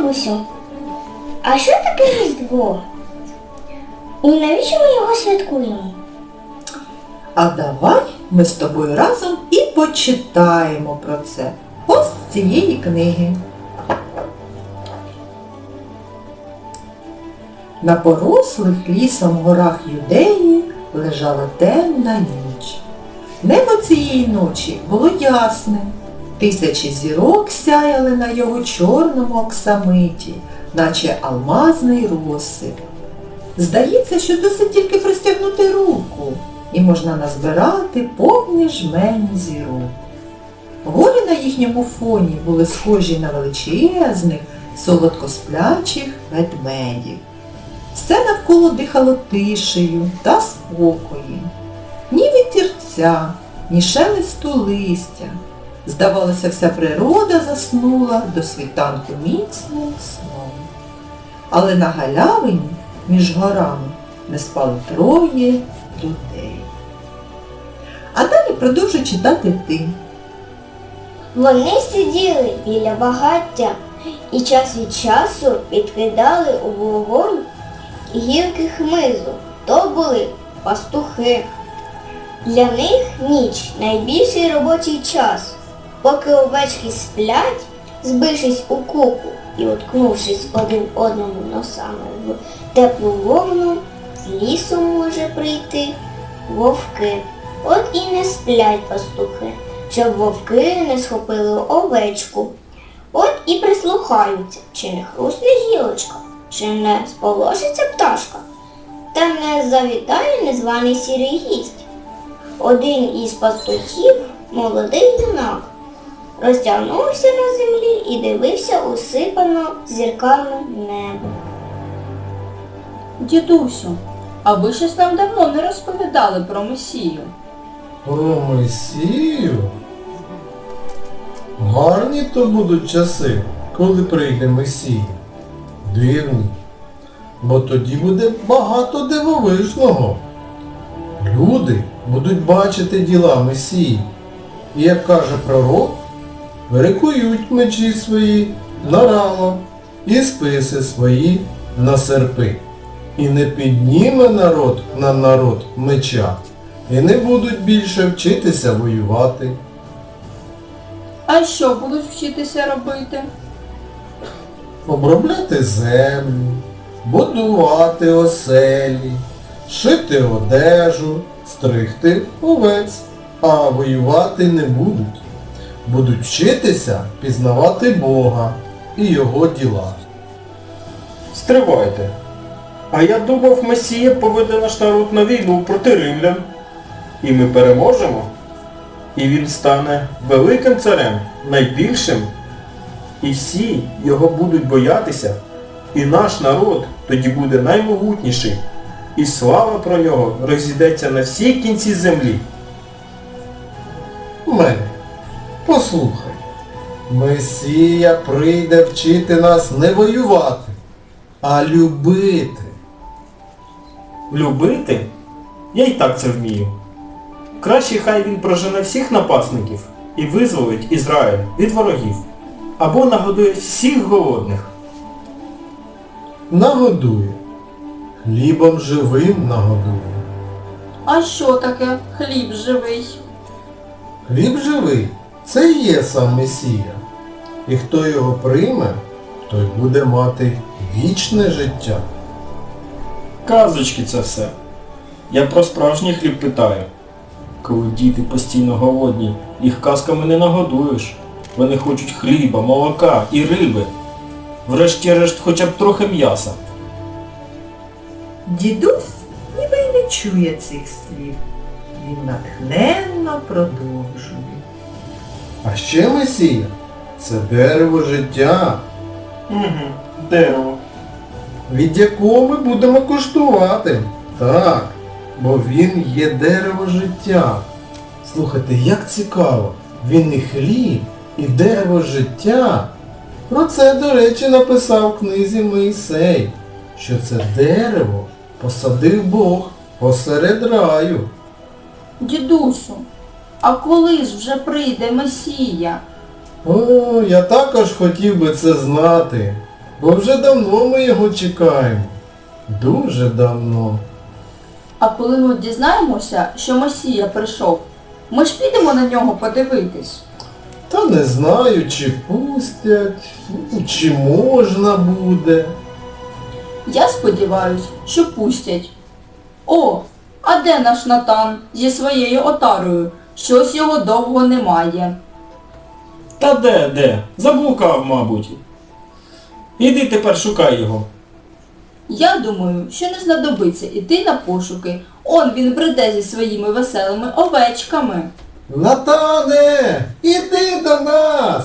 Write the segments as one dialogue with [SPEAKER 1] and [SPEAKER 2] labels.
[SPEAKER 1] Бабусю, а що таке Різдво? І навіщо ми його святкуємо?
[SPEAKER 2] А давай ми з тобою разом і почитаємо про це. Ось з цієї книги. На порослих лісом горах Юдеї лежала темна ніч. Небо цієї ночі було ясне. Тисячі зірок сяяли на його чорному оксамиті, наче алмазний розсип. Здається, що досить тільки простягнути руку, і можна назбирати повні жмені зірок. Гори на їхньому фоні були схожі на величезних, солодкосплячих ведмедів. Все навколо дихало тишею та спокоєм. Ні вітірця, ні шелесту листя. Здавалося, вся природа заснула до світанку міцним сном. Але на галявині між горами не спали троє людей. А далі продовжуй читати ти.
[SPEAKER 1] Вони сиділи біля багаття і час від часу підкидали у вогонь гілки хмизу. То були пастухи. Для них ніч найбільший робочий час. Поки овечки сплять, збившись у купу і уткнувшись один одному носами в теплу вовну, з лісу може прийти вовки. От і не сплять пастухи, щоб вовки не схопили овечку. От і прислухаються, чи не хрусне гілочка, чи не сполошиться пташка, та не завітає незваний сірий гість. Один із пастухів, молодий юнак, розтягнувся на землі і дивився усипано зірками небо.
[SPEAKER 3] Дідусю, а ви щось нам давно не розповідали про Месію.
[SPEAKER 4] Про Месію? Гарні то будуть часи, коли прийде Месія. Дивні. Бо тоді буде багато дивовижного. Люди будуть бачити діла Месії. І як каже пророк, перекують мечі свої на рамо і списи свої на серпи. І не підніме народ на народ меча, і не будуть більше вчитися воювати.
[SPEAKER 3] А що будуть вчитися робити?
[SPEAKER 4] обробляти землю, будувати оселі, шити одежу, стригти овець, а воювати не будуть. Будуть вчитися пізнавати Бога і Його діла.
[SPEAKER 5] Стривайте. А я думав, Месія поведе наш народ на війну проти римлян. І ми переможемо. І він стане великим царем, найбільшим. І всі його будуть боятися. І наш народ тоді буде наймогутніший. І слава про нього розійдеться на всі кінці землі.
[SPEAKER 4] Мене, послухай, Месія прийде вчити нас не воювати, а любити.
[SPEAKER 5] Любити? Я й так це вмію. Краще хай він прожене всіх напасників і визволить Ізраїль від ворогів. Або нагодує всіх голодних.
[SPEAKER 4] Нагодує. Хлібом живим нагодує.
[SPEAKER 3] А що таке хліб живий?
[SPEAKER 4] Хліб живий це і є сам Месія. І хто його прийме, той буде мати вічне життя.
[SPEAKER 5] Казочки це все. Я про справжній хліб питаю. Коли діти постійно голодні, їх казками не нагодуєш. Вони хочуть хліба, молока і риби. Врешті-решт хоча б трохи м'яса.
[SPEAKER 2] Дідусь ніби й не чує цих слів. Він натхненно продовжує.
[SPEAKER 4] А ще Месія це дерево життя,
[SPEAKER 5] Угу, дерево.
[SPEAKER 4] від якого ми будемо коштувати. Так, бо він є дерево життя. Слухайте, як цікаво, він і хліб, і дерево життя. Про це, до речі, написав в книзі Моїсей, що це дерево посадив Бог посеред раю.
[SPEAKER 3] Дідусю, а коли ж вже прийде Месія?
[SPEAKER 4] О, я також хотів би це знати. бо вже давно ми його чекаємо. Дуже давно.
[SPEAKER 3] А коли ми дізнаємося, що Месія прийшов, ми ж підемо на нього подивитись.
[SPEAKER 4] Та не знаю, чи пустять, ну, чи можна буде.
[SPEAKER 3] Я сподіваюсь, що пустять. О, а де наш Натан зі своєю отарою? Щось його довго немає.
[SPEAKER 5] Та де, де? Заблукав, мабуть. Іди тепер шукай його.
[SPEAKER 3] Я думаю, що не знадобиться іти на пошуки. Он він бреде зі своїми веселими овечками.
[SPEAKER 4] Натане, іди до нас!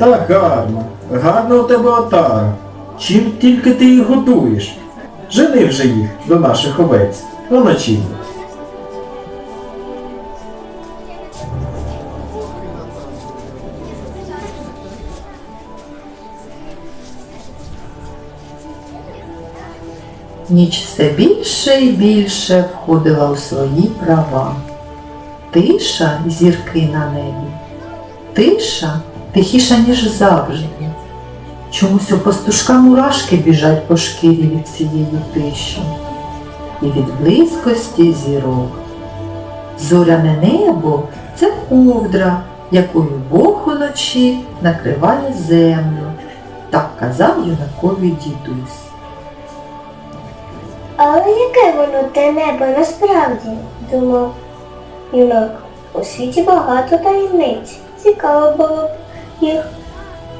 [SPEAKER 5] Так гарно. Гарна у тебе отара. Чим тільки ти їх готуєш? Жени вже їх до наших овець. Вночі.
[SPEAKER 2] Ніч все більше і більше входила у свої права. Тиша зірки на небі. Тиша тихіша, ніж завжди. Чомусь у пастушка мурашки біжать по шкірі від цієї тиші і від близькості зірок. Зоряне небо це ковдра, якою Бог уночі накриває землю. Так казав юнакові дідусь.
[SPEAKER 1] Але яке воно те небо насправді? думав юнак. У світі багато таємниць. Цікаво було б їх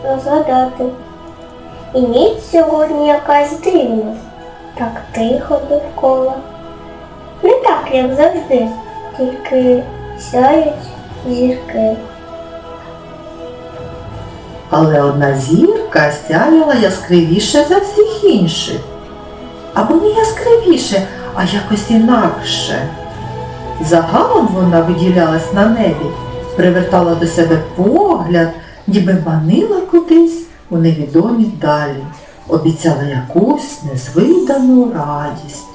[SPEAKER 1] розгадати. І ніч сьогодні якась дивна, так тихо довкола. Не так, як завжди, тільки сяють зірки.
[SPEAKER 2] Але одна зірка сяяла яскравіше за всіх інших. Або не яскравіше, а якось інакше. Загалом вона виділялась на небі, привертала до себе погляд, ніби манила кудись у невідомі далі, обіцяла якусь незвидану радість.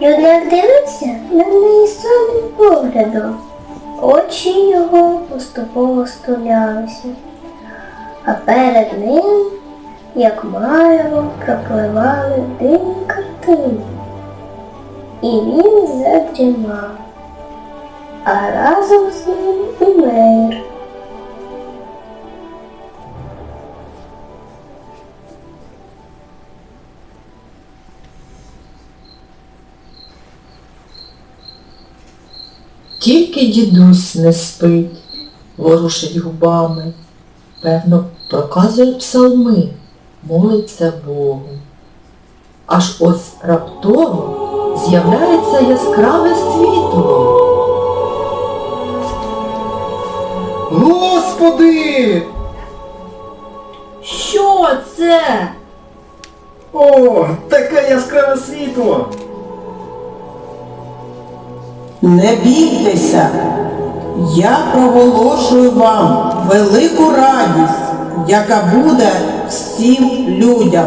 [SPEAKER 1] Юнак дивиться на неї самим поглядом. Очі його поступово стулялися, а перед ним, як марево, пропливали дивні картини. І він задрімав, а разом з ним і Мейр.
[SPEAKER 2] Тільки дідусь не спить, ворушить губами, певно, проказує псалми, молиться Богу. Аж ось раптово з'являється яскраве світло.
[SPEAKER 4] Господи!
[SPEAKER 3] Що це?
[SPEAKER 5] О, таке яскраве світло!
[SPEAKER 6] Не бійтеся, я проголошую вам велику радість, яка буде всім людям.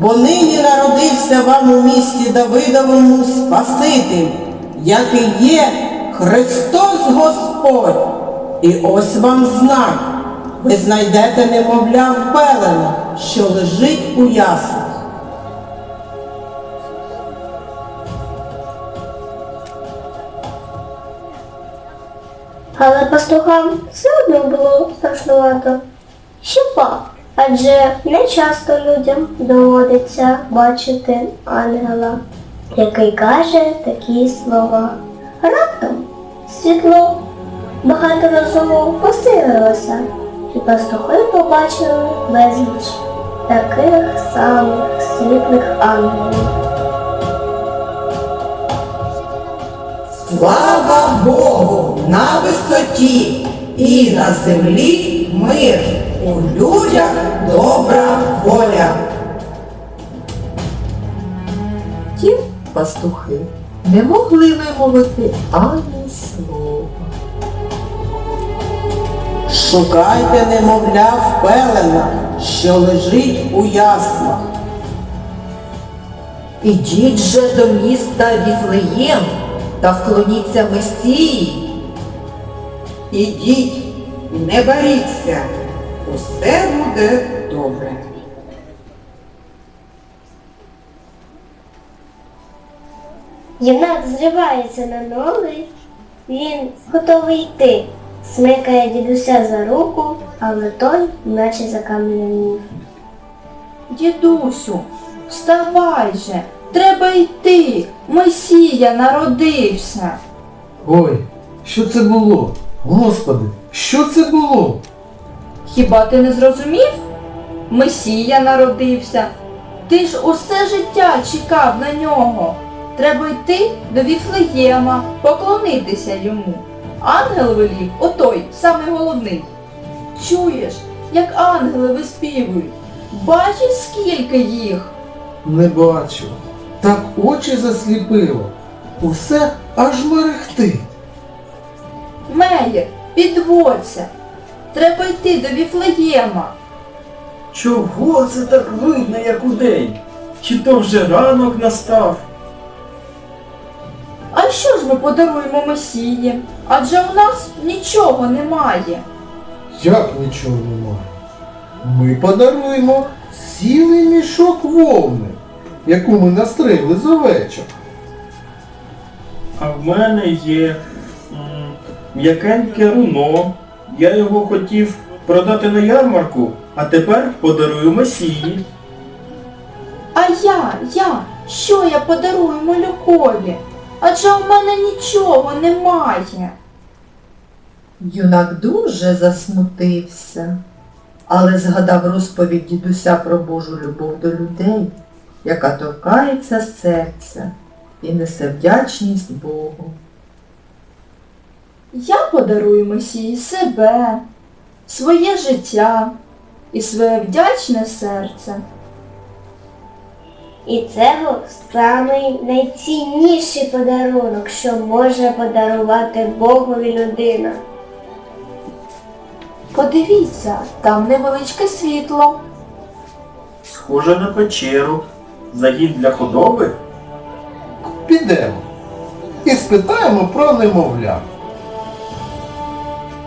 [SPEAKER 6] Бо нині народився вам у місті Давидовому Спаситель, який є Христос Господь. І ось вам знак. Ви знайдете немовля в що лежить у яслах.
[SPEAKER 1] Але пастухам все одно було страшнувато. Що пак? Адже не часто людям доводиться бачити ангела, який каже такі слова. Раптом світло багаторазово посилилося, і пастухи побачили безліч таких самих світлих ангелів.
[SPEAKER 6] Слава Богу на висоті і на землі мир, у людях добра воля.
[SPEAKER 2] Ті пастухи не могли вимовити ані слова.
[SPEAKER 6] Шукайте немовля в пеленах, що лежить у яслах.
[SPEAKER 2] Ідіть же до міста Віфлеєм та вклоніться Месії.
[SPEAKER 7] Ідіть, не боріться, усе буде добре.
[SPEAKER 1] Юнак зривається на ноги, він готовий йти, смикає дідуся за руку, але той наче закам'янів.
[SPEAKER 3] Дідусю, вставай же, треба йти. Месія народився.
[SPEAKER 4] Ой, що це було? Господи, що це було?
[SPEAKER 3] Хіба ти не зрозумів? Месія народився. Ти ж усе життя чекав на нього. Треба йти до Віфлеєма, поклонитися йому. Ангел велів, отой, самий головний. Чуєш, як ангели виспівують? Бачиш, скільки їх?
[SPEAKER 4] Не бачу. Так очі засліпило. Усе аж мерехтить.
[SPEAKER 3] Меєр, підводься. Треба йти до Віфлеєма.
[SPEAKER 5] Чого це так видно, як удень? Чи то вже ранок настав?
[SPEAKER 3] А що ж ми подаруємо Месії? Адже у нас нічого немає.
[SPEAKER 4] Як нічого немає? Ми подаруємо цілий мішок вовни, яку ми настригли з овечок.
[SPEAKER 5] А в мене є м, м'якеньке руно. Я його хотів продати на ярмарку, а тепер подарую Месії.
[SPEAKER 3] А я, я, що я подарую малюкові? Адже у мене нічого немає.
[SPEAKER 2] Юнак дуже засмутився, але згадав розповідь дідуся про Божу любов до людей, яка торкається серця і несе вдячність Богу.
[SPEAKER 3] Я подарую Месії себе. своє життя і своє вдячне серце.
[SPEAKER 1] І це самий найцінніший подарунок, що може подарувати Богові людина.
[SPEAKER 3] Подивіться, там невеличке світло.
[SPEAKER 5] Схоже на печеру. Загін для худоби?
[SPEAKER 4] Підемо і спитаємо про немовля.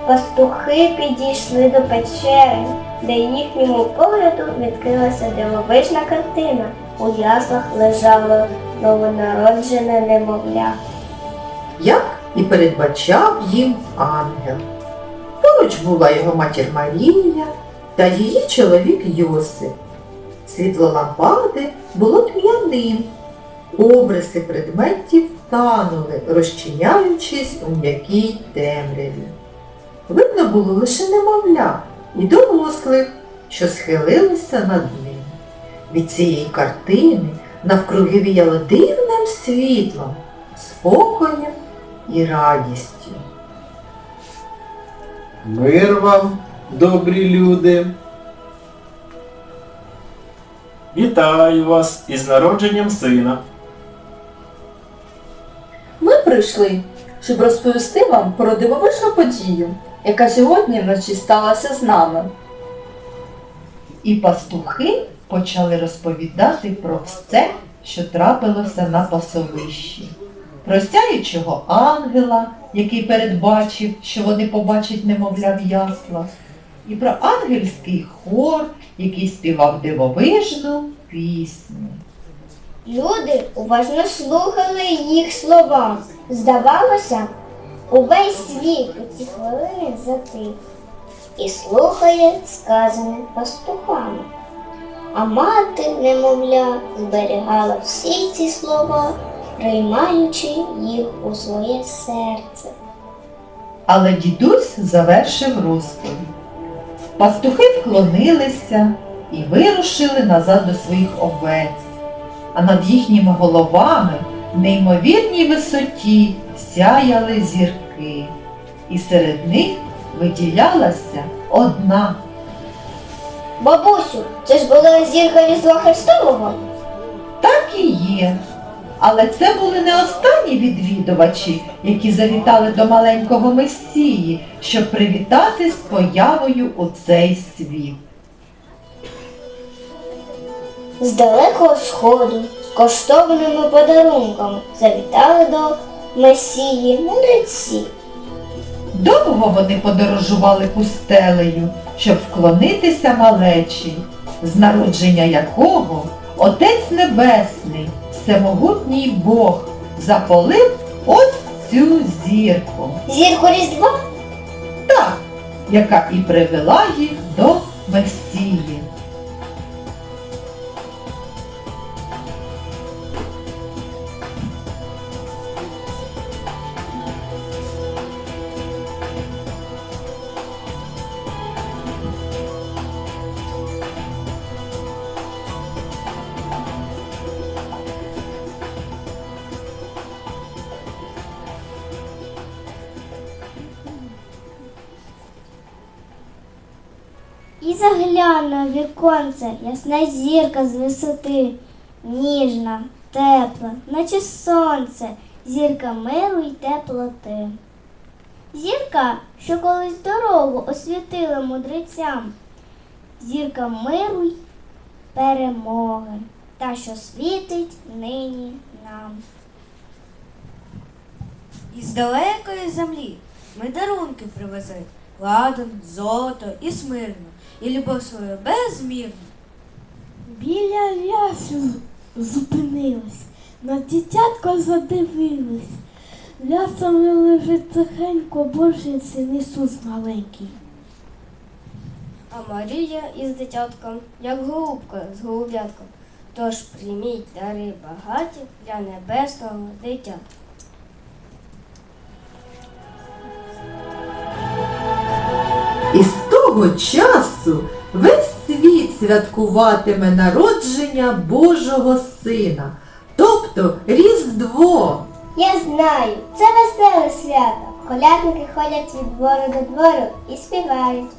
[SPEAKER 1] Пастухи підійшли до печери, де їхньому погляду відкрилася дивовижна картина. У яслах лежало новонароджене немовля.
[SPEAKER 2] як і передбачав їм ангел. Поруч була його матір Марія та її чоловік Йосип. Світло лампади було тьмяним. Обриси предметів танули, розчиняючись у м'якій темряві. Видно було лише немовля і дорослих, що схилилися над ним. Від цієї картини навкруги віяло дивним світлом, спокоєм і радістю.
[SPEAKER 4] Мир вам, добрі люди.
[SPEAKER 5] Вітаю вас із народженням сина.
[SPEAKER 3] Ми прийшли, щоб розповісти вам про дивовижну подію, яка сьогодні вночі сталася з нами.
[SPEAKER 2] І пастухи почали розповідати про все, що трапилося на пасовищі. Про сяючого ангела, який передбачив, що вони побачать немовля в яслах, і про ангельський хор, який співав дивовижну пісню.
[SPEAKER 1] Люди уважно слухали їх слова. Здавалося, увесь світ у ці хвилини затих і слухає сказане пастухами. А мати немовля зберігала всі ці слова, приймаючи їх у своє серце.
[SPEAKER 2] Але дідусь завершив розповідь. Пастухи вклонилися і вирушили назад до своїх овець, а над їхніми головами в неймовірній висоті сяяли зірки, і серед них виділялася одна.
[SPEAKER 1] Бабусю, це ж була зірка Різдва Христового?
[SPEAKER 2] Так і є. Але це були не останні відвідувачі, які завітали до маленького Месії, щоб привітати з появою у цей світ.
[SPEAKER 1] З далекого сходу, з коштовними подарунками завітали до Месії мудреці.
[SPEAKER 2] Довго вони подорожували пустелею, щоб вклонитися малечі, з народження якого Отець Небесний, Всемогутній Бог, запалив ось цю зірку,
[SPEAKER 1] Зірку Різдва?
[SPEAKER 2] так, яка і привела їх до Месії.
[SPEAKER 1] Віконце ясна зірка з висоти, ніжна, тепла, наче сонце, зірка миру й теплоти. Зірка, що колись дорогу освітила мудрецям, зірка миру й перемоги, та що світить нині нам.
[SPEAKER 8] Із далекої землі ми дарунки привезли, ладан, золото і смирну, і любов свою безмірну.
[SPEAKER 9] Біля лясу зупинилась, на дитятко задивилась. Лясами лежить тихенько Божий син Ісус маленький.
[SPEAKER 1] А Марія із дитятком, як голубка з голуб'ятком. Тож прийміть дари багаті для небесного дитятка.
[SPEAKER 2] І з того часу весь святкуватиме народження Божого Сина, тобто Різдво.
[SPEAKER 1] Я знаю, це веселе свято. Колядники ходять від двору до двору і співають.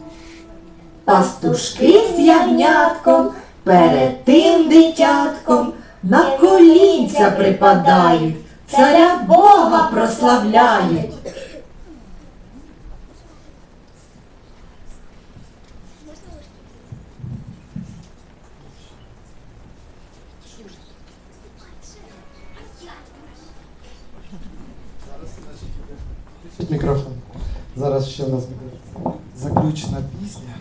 [SPEAKER 2] пастушки з ягнятком, перед тим дитятком на колінця припадають, царя Бога прославляють.
[SPEAKER 10] Мікрофон. Зараз ще у нас буде заключна пісня.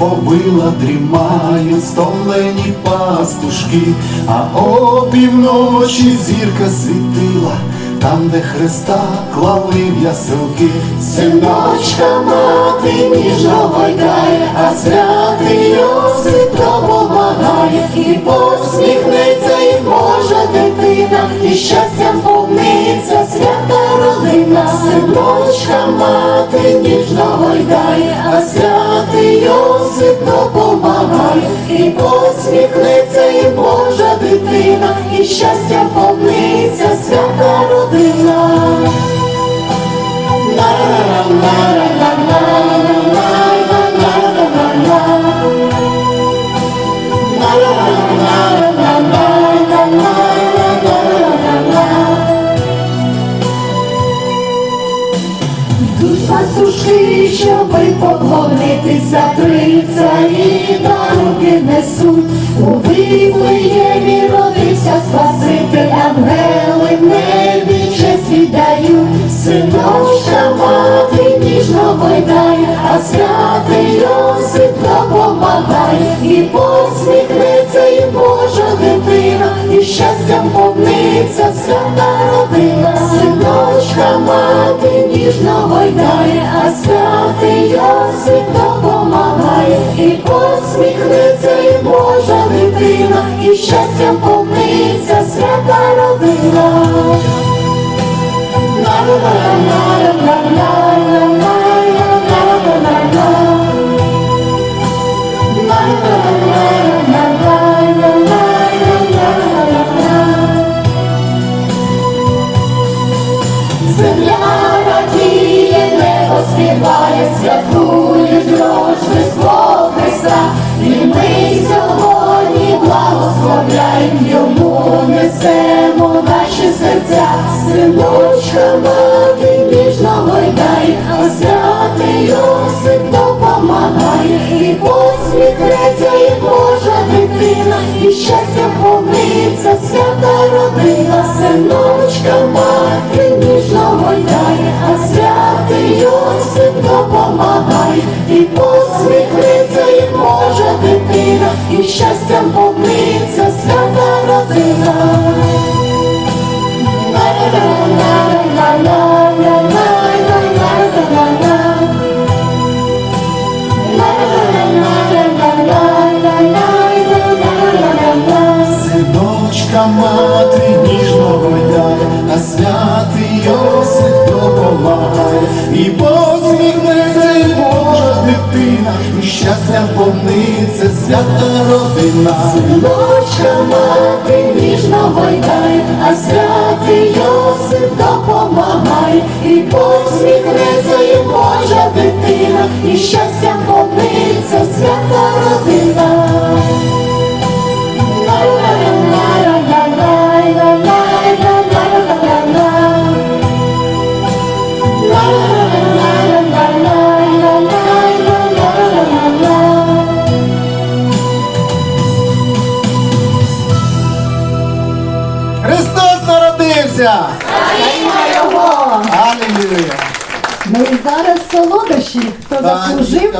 [SPEAKER 11] Землю сповила, дрімають стомлені пастушки, а опівночі зірка світила, там, де Христа клали в яселки. Синочка мати ніжно гойдає, а святий Йосип допомагає, і посміхнеться, і Божа дитина, і щастям повниться ніжно гойдає, а святий Йосип допомагає, і посміхнеться, і Божа дитина, і щастя повниться свята родина. Щоби поклонитися, три царі дороги несуть. У Вифлеємі родився Спаситель, ангели в небі честь віддають. Синочка мати ніжно гойдає, а святий Йосип допомагає, і посміхнеться, і Божа дитина, і щастям повниться свята родина, мати ніжно гойдає, а святий Йосип допомагає, і посміхнеться, і Божа дитина, і щастям повниться свята родина. Земля співає, святкують Рождество Христа, і ми сьогодні благословляємо йому, несемо наші серця, синочка мати ніжно гойдає, а святий Йосип допомагає, і посміхнеться, і Божа дитина, і щастям повниться свята родина, синочка мати ніжно гойдає, а святий Йосип допомагає, і посміхнеться, і може дитина, і щастям повниться свята родина. Народився! Алілюя!
[SPEAKER 2] Ну і зараз солодощі, хто заслужив.